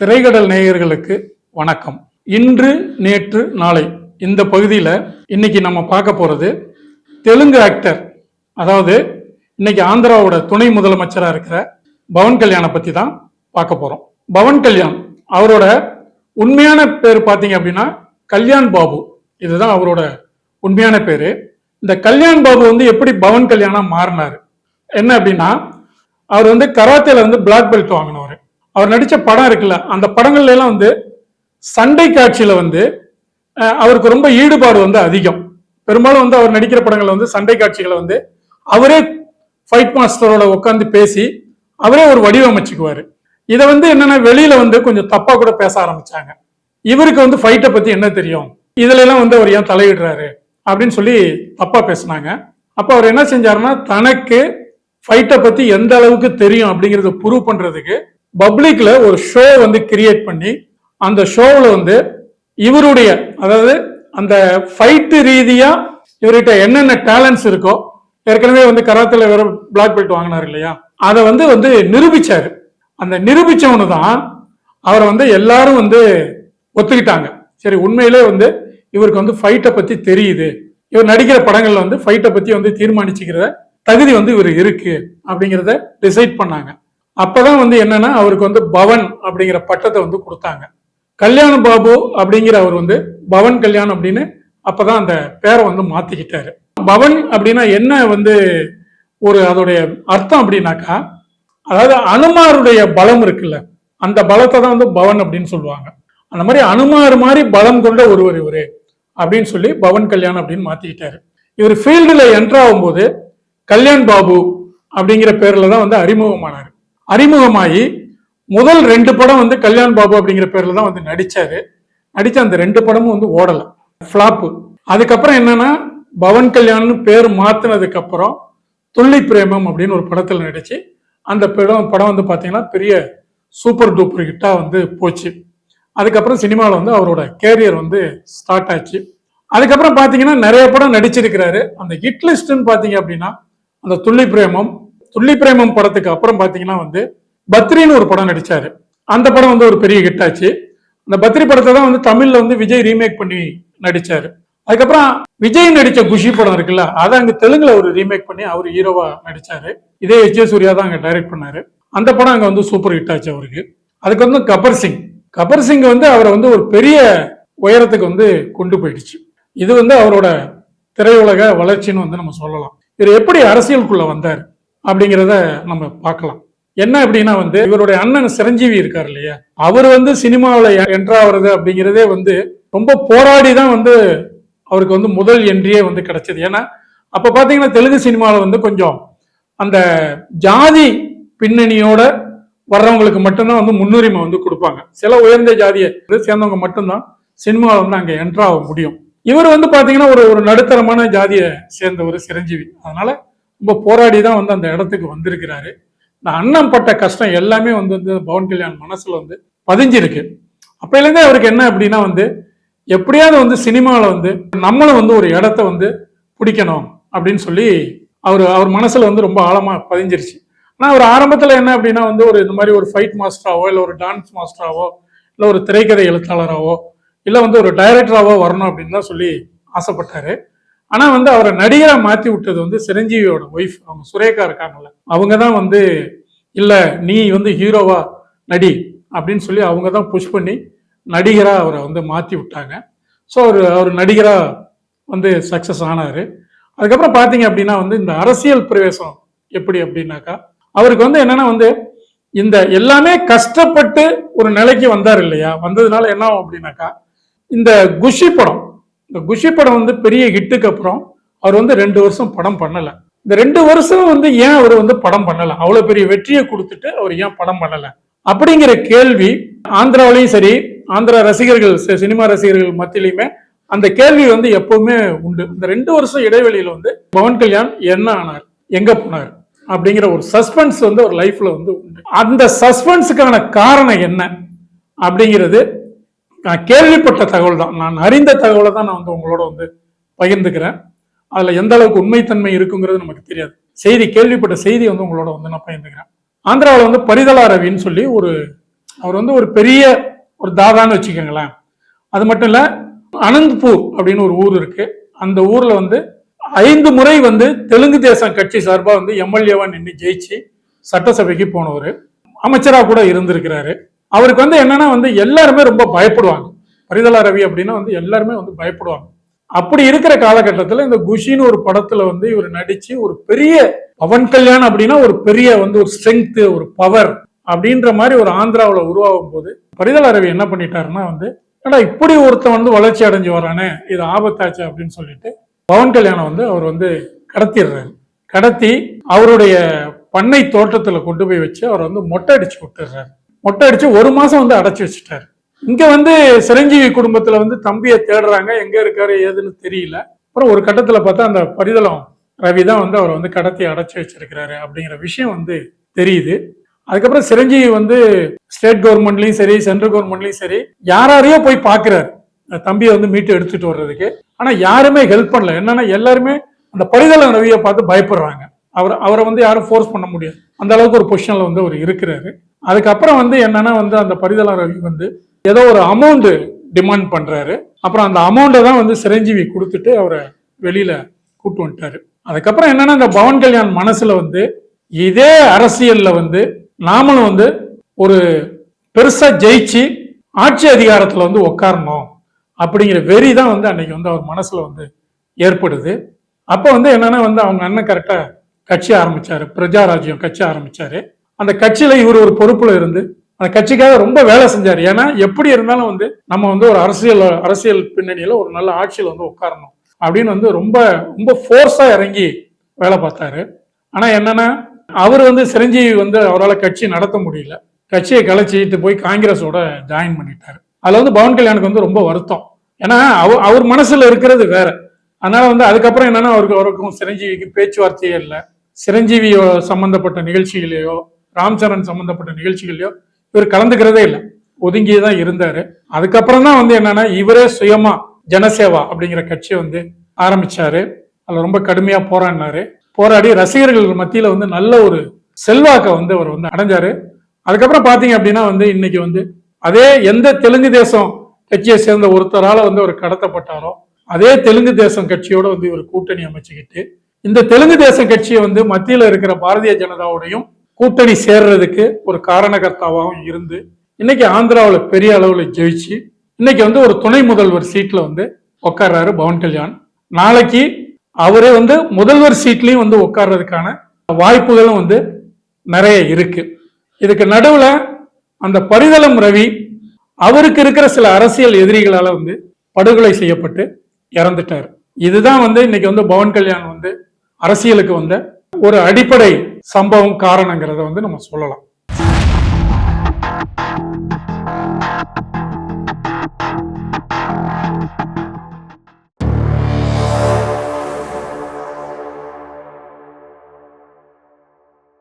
திரைக்கடல் நேயர்களுக்கு வணக்கம். இன்று நேற்று நாளை இந்த பகுதியில் இன்னைக்கு நம்ம பார்க்க போகிறது தெலுங்கு ஆக்டர் அதாவது இன்னைக்கு ஆந்திராவோட துணை முதலமைச்சராக இருக்கிற பவன் கல்யாணை பற்றி தான் பார்க்க போகிறோம் பவன் கல்யாண் அவரோட உண்மையான பேர் பார்த்தீங்க அப்படின்னா கல்யாண் பாபு. இதுதான் அவரோட உண்மையான பேர். இந்த கல்யாண் பாபு வந்து எப்படி பவன் கல்யாணா மாறினார்? என்ன அப்படின்னா அவர் வந்து கராத்தேல வந்து பிளாக் பெல்ட் வாங்கினவர். அவர் நடித்த படம் இருக்குல்ல அந்த படங்கள்ல எல்லாம் வந்து சண்டை காட்சியில வந்து அவருக்கு ரொம்ப ஈடுபாடு வந்து அதிகம். பெரும்பாலும் வந்து அவர் நடிக்கிற படங்கள்ல வந்து சண்டை காட்சிகளை வந்து அவரே ஃபைட் மாஸ்டரோட உட்காந்து பேசி அவரே ஒரு வடிவமைச்சுக்குவாரு. இதை வந்து என்னன்னா வெளியில வந்து கொஞ்சம் தப்பா கூட பேச ஆரம்பிச்சாங்க. இவருக்கு வந்து ஃபைட்டை பத்தி என்ன தெரியும்? இதுல எல்லாம் வந்து அவர் ஏன் தலையிடுறாரு? அப்படின்னு சொல்லி தப்பா பேசினாங்க. அப்ப அவர் என்ன செஞ்சாருன்னா தனக்கு ஃபைட்டை பத்தி எந்த அளவுக்கு தெரியும் அப்படிங்கறத ப்ரூவ் பண்றதுக்கு பப்ளிக்ல ஒரு ஷோ வந்து கிரியேட் பண்ணி அந்த ஷோவில் வந்து இவருடைய அதாவது அந்த ஃபைட்டு ரீதியா இவர்கிட்ட என்னென்ன டேலண்ட்ஸ் இருக்கோ ஏற்கனவே வந்து கராத்தில் வேற பிளாக் பெல்ட் வாங்கினார் இல்லையா? அதை வந்து வந்து நிரூபிச்சாரு. அந்த நிரூபிச்சவனு தான் அவரை வந்து எல்லாரும் வந்து ஒத்துக்கிட்டாங்க. சரி உண்மையிலே வந்து இவருக்கு வந்து ஃபைட்டை பத்தி தெரியுது. இவர் நடிக்கிற படங்கள்ல வந்து ஃபைட்டை பத்தி வந்து தீர்மானிச்சுக்கிற தகுதி வந்து இவர் இருக்கு அப்படிங்கிறத டிசைட் பண்ணாங்க. அப்பதான் வந்து என்னன்னா அவருக்கு வந்து பவன் அப்படிங்கிற பட்டத்தை வந்து கொடுத்தாங்க. கல்யாண பாபு அப்படிங்கிற அவர் வந்து பவன் கல்யாண் அப்படின்னு அப்பதான் அந்த பேரை வந்து மாத்திக்கிட்டாரு. பவன் அப்படின்னா என்ன வந்து ஒரு அதோடைய அர்த்தம் அப்படின்னாக்கா அதாவது அனுமாருடைய பலம் இருக்குல்ல அந்த பலத்தை தான் வந்து பவன் அப்படின்னு சொல்லுவாங்க. அந்த மாதிரி அனுமார் மாதிரி பலம் கொண்ட ஒருவர் இவரு அப்படின்னு சொல்லி பவன் கல்யாணம் அப்படின்னு மாத்திக்கிட்டாரு. இவர் ஃபீல்டில் என்டர் ஆகும்போது கல்யாண் பாபு அப்படிங்கிற பேர்ல தான் வந்து அறிமுகமானார். அறிமுகமாகி முதல் ரெண்டு படம் வந்து கல்யாண் பாபு அப்படிங்கிற பேர்ல தான் வந்து நடிச்சாரு. நடிச்ச அந்த ரெண்டு படமும் வந்து ஓடல. ஃபிளாப்பு அதுக்கப்புறம் என்னன்னா பவன் கல்யாண்னு பேர் மாத்தினதுக்கு அப்புறம் துள்ளி பிரேமம் அப்படின்னு ஒரு படத்துல நடிச்சு அந்த படம் படம் வந்து பாத்தீங்கன்னா பெரிய சூப்பர் டூப்பர் ஹிட்டா வந்து போச்சு. அதுக்கப்புறம் சினிமாவில் வந்து அவரோட கேரியர் வந்து ஸ்டார்ட் ஆச்சு. அதுக்கப்புறம் பார்த்தீங்கன்னா நிறைய படம் நடிச்சிருக்கிறாரு. அந்த ஹிட் லிஸ்ட்னு பார்த்தீங்க அப்படின்னா அந்த துள்ளி பிரேமம் துள்ளி பிரேமம் படத்துக்கு அப்புறம் பாத்தீங்கன்னா வந்து பத்ரின்னு ஒரு படம் நடிச்சாரு. அந்த படம் வந்து ஒரு பெரிய ஹிட் ஆச்சு. அந்த பத்ரி படத்தை தான் வந்து தமிழ்ல வந்து விஜய் ரீமேக் பண்ணி நடிச்சாரு. அதுக்கப்புறம் விஜய் நடிச்ச குஷி படம் இருக்குல்ல அதை அங்க தெலுங்குல ஒரு ரீமேக் பண்ணி அவர் ஹீரோவா நடிச்சாரு. இதே எச் சூர்யா தான் அங்க டைரக்ட் பண்ணாரு. அந்த படம் அங்க வந்து சூப்பர் ஹிட் ஆச்சு அவருக்கு. அதுக்கு வந்து கபர் சிங். கபர் சிங் வந்து அவரை வந்து ஒரு பெரிய உயரத்துக்கு வந்து கொண்டு போயிடுச்சு. இது வந்து அவரோட திரையுலக வளர்ச்சின்னு வந்து நம்ம சொல்லலாம். இவர் எப்படி அரசியலுக்குள்ள வந்தார்? அப்படிங்கிறத நம்ம பார்க்கலாம். என்ன அப்படின்னா வந்து இவருடைய அண்ணன் சிரஞ்சீவி இருக்கார் இல்லையா? அவர் வந்து சினிமாவில் என்ட்ராகிறது அப்படிங்கிறதே வந்து ரொம்ப போராடி தான் வந்து அவருக்கு வந்து முதல் என்ட்ரியே வந்து கிடைச்சது. ஏன்னா அப்போ பார்த்தீங்கன்னா தெலுங்கு சினிமாவில் வந்து கொஞ்சம் அந்த ஜாதி பின்னணியோட வர்றவங்களுக்கு மட்டும்தான் வந்து முன்னுரிமை வந்து கொடுப்பாங்க. சில உயர்ந்த ஜாதியை சேர்ந்தவங்க மட்டும்தான் சினிமாவில் வந்து அங்கே என்ட்ராக முடியும். இவர் வந்து பார்த்தீங்கன்னா ஒரு ஒரு நடுத்தரமான ஜாதியை சேர்ந்தவர் சிரஞ்சீவி. அதனால ரொம்ப போராடி தான் வந்து அந்த இடத்துக்கு வந்திருக்கிறாரு. இந்த அண்ணன் பட்ட கஷ்டம் எல்லாமே வந்து வந்து பவன் கல்யாண் மனசுல வந்து பதிஞ்சிருக்கு. அப்பையிலேருந்தே அவருக்கு என்ன அப்படின்னா வந்து எப்படியாவது வந்து சினிமாவில் வந்து நம்மளும் வந்து ஒரு இடத்த வந்து பிடிக்கணும் அப்படின்னு சொல்லி அவர் அவர் மனசில் வந்து ரொம்ப ஆழமாக பதிஞ்சிருச்சு. ஆனால் அவர் ஆரம்பத்தில் என்ன அப்படின்னா வந்து ஒரு இந்த மாதிரி ஒரு ஃபைட் மாஸ்டராவோ இல்லை ஒரு டான்ஸ் மாஸ்டராவோ இல்லை ஒரு திரைக்கதை எழுத்தாளராகவோ இல்லை வந்து ஒரு டைரக்டராகவோ வரணும் அப்படின்னு தான் சொல்லி ஆசைப்பட்டாரு. ஆனால் வந்து அவரை நடிகராக மாற்றி விட்டது வந்து சிரஞ்சீவியோட ஒய்ஃப் அவங்க சுரேகா இருக்காங்கல்ல. அவங்க தான் வந்து இல்லை நீ வந்து ஹீரோவா நடி அப்படின்னு சொல்லி அவங்க தான் புஷ் பண்ணி நடிகராக அவரை வந்து மாற்றி விட்டாங்க. ஸோ அவர் அவர் நடிகராக வந்து சக்ஸஸ் ஆனார். அதுக்கப்புறம் பார்த்தீங்க அப்படின்னா வந்து இந்த அரசியல் பிரவேசம் எப்படி அப்படின்னாக்கா அவருக்கு வந்து என்னன்னா வந்து இந்த எல்லாமே கஷ்டப்பட்டு ஒரு நிலைக்கு வந்தார் இல்லையா? வந்ததுனால என்ன ஆகும் அப்படின்னாக்கா இந்த குஷி படம் இந்த குஷி படம் வந்து பெரிய ஹிட்டுக்கு அப்புறம் அவர் வந்து ரெண்டு வருஷம் படம் பண்ணலை. இந்த ரெண்டு வருஷம் வந்து ஏன் அவர் வந்து படம் பண்ணலை? அவ்வளோ பெரிய வெற்றியை கொடுத்துட்டு அவர் ஏன் படம் பண்ணலை? அப்படிங்கிற கேள்வி ஆந்திராவிலையும் சரி ஆந்திரா ரசிகர்கள் சினிமா ரசிகர்கள் மத்தியிலையுமே அந்த கேள்வி வந்து எப்பவுமே உண்டு. இந்த ரெண்டு வருஷம் இடைவெளியில் வந்து பவன் கல்யாண் என்ன ஆனார்? எங்க போனார்? அப்படிங்கிற ஒரு சஸ்பென்ஸ் வந்து ஒரு லைஃப்ல வந்து உண்டு. அந்த சஸ்பென்ஸுக்கான காரணம் என்ன? அப்படிங்கிறது நான் கேள்விப்பட்ட தகவல் தான். நான் அறிந்த தகவலை தான் நான் வந்து உங்களோட வந்து பகிர்ந்துக்கிறேன். அதில் எந்த அளவுக்கு உண்மைத்தன்மை இருக்குங்கிறது நமக்கு தெரியாது. செய்தி கேள்விப்பட்ட செய்தி வந்து உங்களோட வந்து நான் பகிர்ந்துக்கிறேன். ஆந்திராவில் வந்து பரிதலா ரவின்னு சொல்லி ஒரு அவர் வந்து ஒரு பெரிய ஒரு தாதான்னு வச்சுக்கோங்களேன். அது மட்டும் இல்லை அனந்த்பூர் அப்படின்னு ஒரு ஊர் இருக்கு. அந்த ஊரில் வந்து ஐந்து முறை வந்து தெலுங்கு தேசம் கட்சி சார்பாக வந்து எம்எல்ஏவா நின்று ஜெயிச்சு சட்டசபைக்கு போனவர். அமைச்சராக கூட இருந்திருக்கிறாரு. அவருக்கு வந்து என்னன்னா வந்து எல்லாருமே ரொம்ப பயப்படுவாங்க. பரிதலா ரவி அப்படின்னா வந்து எல்லாருமே வந்து பயப்படுவாங்க. அப்படி இருக்கிற காலகட்டத்தில் இந்த குஷின்னு ஒரு படத்துல வந்து இவர் நடிச்சு ஒரு பெரிய பவன் கல்யாண் அப்படின்னா ஒரு பெரிய வந்து ஒரு ஸ்ட்ரென்த் ஒரு பவர் அப்படின்ற மாதிரி ஒரு ஆந்திராவில் உருவாகும் போது பரிதலா ரவி என்ன பண்ணிட்டாருன்னா வந்து ஏன்னா இப்படி ஒருத்தன் வந்து வளர்ச்சி அடைஞ்சு வரானே இது ஆபத்தாச்சு அப்படின்னு சொல்லிட்டு பவன் கல்யாணம் வந்து அவர் வந்து கடத்திடுறாரு. கடத்தி அவருடைய பண்ணை தோட்டத்தில் கொண்டு போய் வச்சு அவர் வந்து மொட்டை அடிச்சு விட்டுறாரு மொட்டை அடிச்சு ஒரு மாசம் வந்து அடைச்சு வச்சுட்டாரு. இங்க வந்து சிரஞ்சீவி குடும்பத்துல வந்து தம்பியை தேடுறாங்க. எங்க இருக்காரு ஏதுன்னு தெரியல. அப்புறம் ஒரு கட்டத்துல பார்த்தா அந்த பரிதளம் ரவி தான் வந்து அவரை வந்து கடத்தி அடைச்சி வச்சிருக்கிறாரு அப்படிங்கிற விஷயம் வந்து தெரியுது. அதுக்கப்புறம் சிரஞ்சீவி வந்து ஸ்டேட் கவர்மெண்ட்லயும் சரி சென்ட்ரல் கவர்மெண்ட்லயும் சரி யாரையோ போய் பாக்குறாரு. அந்த தம்பியை வந்து மீட்டு எடுத்துட்டு வர்றதுக்கு. ஆனா யாருமே ஹெல்ப் பண்ணல. என்னன்னா எல்லாருமே அந்த பரிதளம் ரவியை பார்த்து பயப்படுறாங்க. அவர் அவரை வந்து யாரும் ஃபோர்ஸ் பண்ண முடியாது. அந்த அளவுக்கு ஒரு பொசிஷன்ல வந்து அவர் இருக்கிறாரு. அதுக்கப்புறம் வந்து என்னன்னா வந்து அந்த பரிதளம் ரவி வந்து ஏதோ ஒரு அமௌண்ட் டிமாண்ட் பண்றாரு. அப்புறம் அந்த அமௌண்ட்டை தான் வந்து சிரஞ்சீவி கொடுத்துட்டு அவரை வெளியில கூட்டு வந்துட்டாரு. அதுக்கப்புறம் என்னன்னா இந்த பவன் கல்யாண் மனசுல வந்து இதே அரசியல்ல வந்து நாமளும் வந்து ஒரு பெருசா ஜெயிச்சு ஆட்சி அதிகாரத்துல வந்து உட்காரணும் அப்படிங்கிற வெறி தான் வந்து அன்னைக்கு வந்து அவர் மனசுல வந்து ஏற்படுது. அப்போ வந்து என்னன்னா வந்து அவங்க அண்ணன் கரெக்டா கட்சி ஆரம்பிச்சாரு. பிரஜாராஜ்யம் கட்சி ஆரம்பிச்சாரு. அந்த கட்சியில இவர் ஒரு பொறுப்புல இருந்து அந்த கட்சிக்காக ரொம்ப வேலை செஞ்சார். ஏன்னா எப்படி இருந்தாலும் வந்து நம்ம வந்து ஒரு அரசியல் அரசியல் பின்னணியில ஒரு நல்ல ஆட்சியில் வந்து உட்காரணும் அப்படின்னு வந்து ரொம்ப ரொம்ப ஃபோர்ஸா இறங்கி வேலை பார்த்தாரு. ஆனா என்னன்னா அவர் வந்து சிரஞ்சீவி வந்து அவரால் கட்சி நடத்த முடியல. கட்சியை கலைச்சிட்டு போய் காங்கிரஸோட ஜாயின் பண்ணிட்டாரு. அதுல வந்து பவன் கல்யாணுக்கு வந்து ரொம்ப வருத்தம். ஏன்னா அவர் அவர் மனசுல இருக்கிறது வேற. அதனால வந்து அதுக்கப்புறம் என்னன்னா அவருக்கு அவருக்கும் சிரஞ்சீவிக்கு பேச்சுவார்த்தையே இல்லை. சிரஞ்சீவியோ சம்பந்தப்பட்ட நிகழ்ச்சிகளையோ ராம்சரண் சம்பந்தப்பட்ட நிகழ்ச்சிகளையோ இவர் கலந்துக்கிறதே இல்லை. ஒதுங்கியே தான் இருந்தாரு. அதுக்கப்புறம் தான் வந்து என்னன்னா இவரே சுயமா ஜனசேவா அப்படிங்கிற கட்சியை வந்து ஆரம்பிச்சாரு. அதுல ரொம்ப கடுமையா போராடினாரு. போராடி ரசிகர்கள் மத்தியில வந்து நல்ல ஒரு செல்வாக்கை வந்து அவர் வந்து அடைஞ்சாரு. அதுக்கப்புறம் பாத்தீங்க அப்படின்னா வந்து இன்னைக்கு வந்து அதே எந்த தெலுங்கு தேசம் கட்சியை சேர்ந்த ஒருத்தரால வந்து அவர் கடத்தப்பட்டாரோ அதே தெலுங்கு தேசம் கட்சியோட வந்து இவர் கூட்டணி அமைச்சுக்கிட்டு இந்த தெலுங்கு தேசம் கட்சியை வந்து மத்தியில இருக்கிற பாரதிய ஜனதாவோடையும் கூட்டணி சேர்றதுக்கு ஒரு காரணகர்த்தாவாகவும் இருந்து இன்னைக்கு ஆந்திராவில் பெரிய அளவில் ஜெயிச்சு இன்னைக்கு வந்து ஒரு துணை முதல்வர் சீட்ல வந்து உட்கார்றாரு பவன் கல்யாண். நாளைக்கு அவரே வந்து முதல்வர் சீட்லையும் வந்து உட்கார்றதுக்கான வாய்ப்புகளும் வந்து நிறைய இருக்கு. இதுக்கு நடுவில் அந்த பரிதளம் ரவி அவருக்கு இருக்கிற சில அரசியல் எதிரிகளால் வந்து படுகொலை செய்யப்பட்டு இறந்துட்டார். இதுதான் வந்து இன்னைக்கு வந்து பவன் கல்யாண் வந்து அரசியலுக்கு வந்த ஒரு அடிப்படை சம்பவம் காரணங்கிறத வந்து நம்ம சொல்லலாம்.